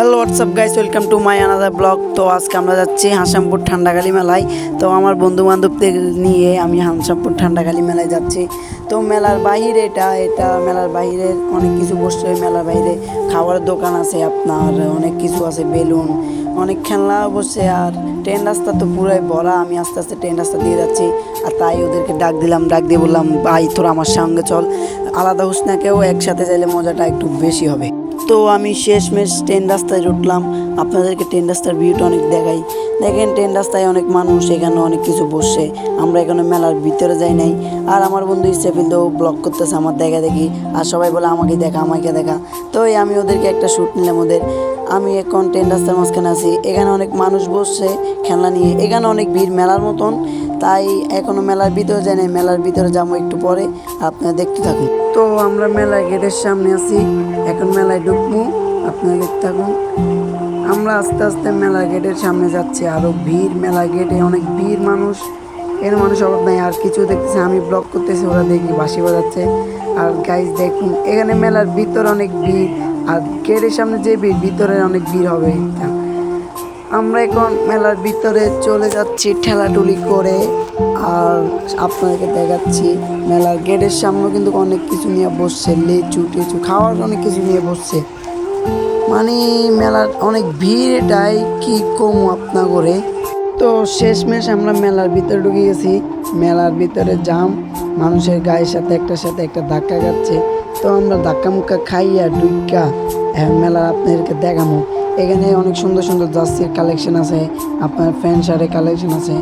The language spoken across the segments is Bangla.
Hello WhatsApp guys welcome to my another blog তো আজকে আমরা যাচ্ছি হাসামপুর ঠান্ডাকালী মেলায়। তো আমার বন্ধু বান্ধবদের নিয়ে আমি হাসামপুর ঠান্ডাকালী মেলায় যাচ্ছি। তো মেলার বাইরে এটা এটা মেলার বাইরে অনেক কিছু বসছে। মেলার বাইরে খাবার দোকান আছে আপনার, অনেক কিছু আছে, বেলুন, অনেক খেলনা বসে আর ট্রেন রাস্তা তো পুরাই ভরা। আমি আস্তে আস্তে ট্রেন রাস্তা দিয়ে যাচ্ছি। আর তাই ওদেরকে ডাক দিলাম, ডাক দিয়ে বললাম, ভাই, তোরা আমার সঙ্গে চল। আলাদা হোস কেউ একসাথে চাইলে মজাটা একটু বেশি হবে। তো আমি শেষমেশ ট্রেন রাস্তায় উঠলাম। আপনাদেরকে ট্রেন রাস্তার ভিউটা অনেক দেখাই। দেখেন, ট্রেন রাস্তায় অনেক মানুষ, এখানে অনেক কিছু বসছে আমরা এখানে মেলার ভিতরে যাই নাই। আর আমার বন্ধু ইসরাফিল তো ব্লগ করতেছে আমার দেখা দেখি। আর সবাই বলে, আমাকে দেখা আমাকে দেখা। তো এই আমি ওদেরকে একটা শ্যুট নিলাম ওদের। আমি এখন ট্রেন রাস্তার মাঝখানে আছি। এখানে অনেক মানুষ বসছে খেলনা নিয়ে। এখানে অনেক ভিড়, মেলার মতন। তাই এখনও মেলার ভিতরে যাই মেলার ভিতরে যাব একটু পরে, আপনারা দেখতে থাকুন। তো আমরা মেলার গেটের সামনে আছি, এখন মেলায় ঢুকবো, আপনারা দেখতে থাকুন। আমরা আস্তে আস্তে মেলা গেটের সামনে যাচ্ছি, আরও ভিড় মেলা গেটে অনেক ভিড় মানুষ। এর মানুষ অভাব নাই, আর কিছু দেখতেছে, আমি ব্লগ করতেছি, ওরা দেখি বাসি বাজাচ্ছে। আর গাইজ দেখুন, এখানে মেলার ভিতরে অনেক ভিড়, আর গেটের সামনে যে ভিড়, ভিতরে অনেক ভিড় হবে। আমরা এখন মেলার ভিতরে চলে যাচ্ছি ঠেলাটুলি করে। আর আপনাদেরকে দেখাচ্ছি মেলার গেটের সামনে কিন্তু অনেক কিছু নিয়ে বসছে, লিচু টিচু, খাওয়ার অনেক কিছু নিয়ে বসছে। মানে মেলার অনেক ভিড়, এটাই কি কম আপনা করে। তো শেষমেশ আমরা মেলার ভিতরে ঢুকে গেছি। মেলার ভিতরে জাম মানুষের গায়ের সাথে একটার সাথে একটা ধাক্কা যাচ্ছে তো আমরা ধাক্কা মুক্কা খাইয়া ডুইকা এখন মেলার আপনাদেরকে দেখামো। এখানে অনেক সুন্দর সুন্দর জার্সির কালেকশন আছে, আপনার প্যান্ট শার্টের কালেকশন আছে,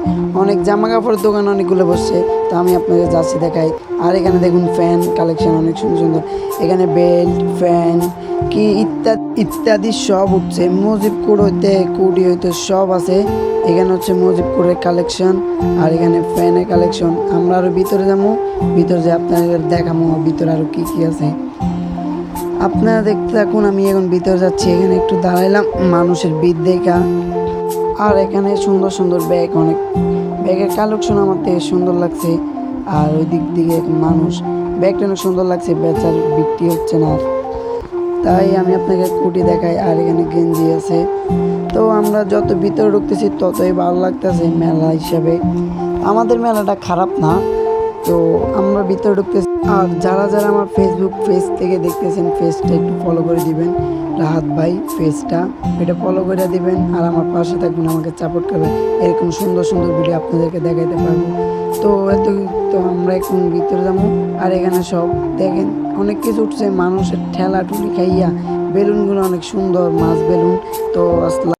অনেক জামা কাপড়ের দোকান অনেকগুলো বসছে, তো আমি আপনাদের জার্সি দেখাই। আর এখানে দেখুন ফ্যান কালেকশন অনেক সুন্দর সুন্দর, এখানে বেল্ট ফ্যান কি ইত্যাদি ইত্যাদি সব উঠছে মুজিবপুর হইতে কুডি হইতে সব আছে, এখানে হচ্ছে মুজিবপুরের কালেকশন আর এখানে ফ্যানের কালেকশন আমরা আরও ভিতরে যাব, ভিতরে যে আপনাদের দেখাবো, ভিতরে আরও কি কি আছে। আপনারা দেখতে থাকুন, আমি এখন ভিতরে যাচ্ছি, এখানে একটু দাঁড়াইলাম, মানুষের ভিড় দেখা। আর এখানে সুন্দর সুন্দর ব্যাগ, অনেক ব্যাগের কালেকশন আমার থেকে সুন্দর লাগছে। আর ওই দিক দিকে এক মানুষ, ব্যাগটা অনেক সুন্দর লাগছে বেচার বিক্রি হচ্ছে না তাই আমি আপনাকে কুটি দেখাই, আর এখানে গেঞ্জি আছে। তো আমরা যত ভিতরে ঢুকতেছি, ততই ভালো লাগতেছে মেলা হিসাবে। আমাদের মেলাটা খারাপ না, তো আমরা ভিতরে ঢুকতেছি আর যারা যারা আমার ফেসবুক পেজ থেকে দেখতেছেন পেজটা একটু ফলো করে দিবেন। রাহাত ভাই পেজটা এটা ফলো করে দিবেন আর আমার পাশে থাকবেন, আমাকে সাপোর্ট করবেন। এরকম সুন্দর সুন্দর ভিডিও আপনাদেরকে দেখাইতে পারব। তো এত তো আমরা এখন ভিতরে যাব। আর এখানে সব দেখেন, অনেক কিছু উঠছে। মানুষের ঠেলা টুলি খাইয়া বেলুনগুলো অনেক সুন্দর, মাছ বেলুন। তো আসলে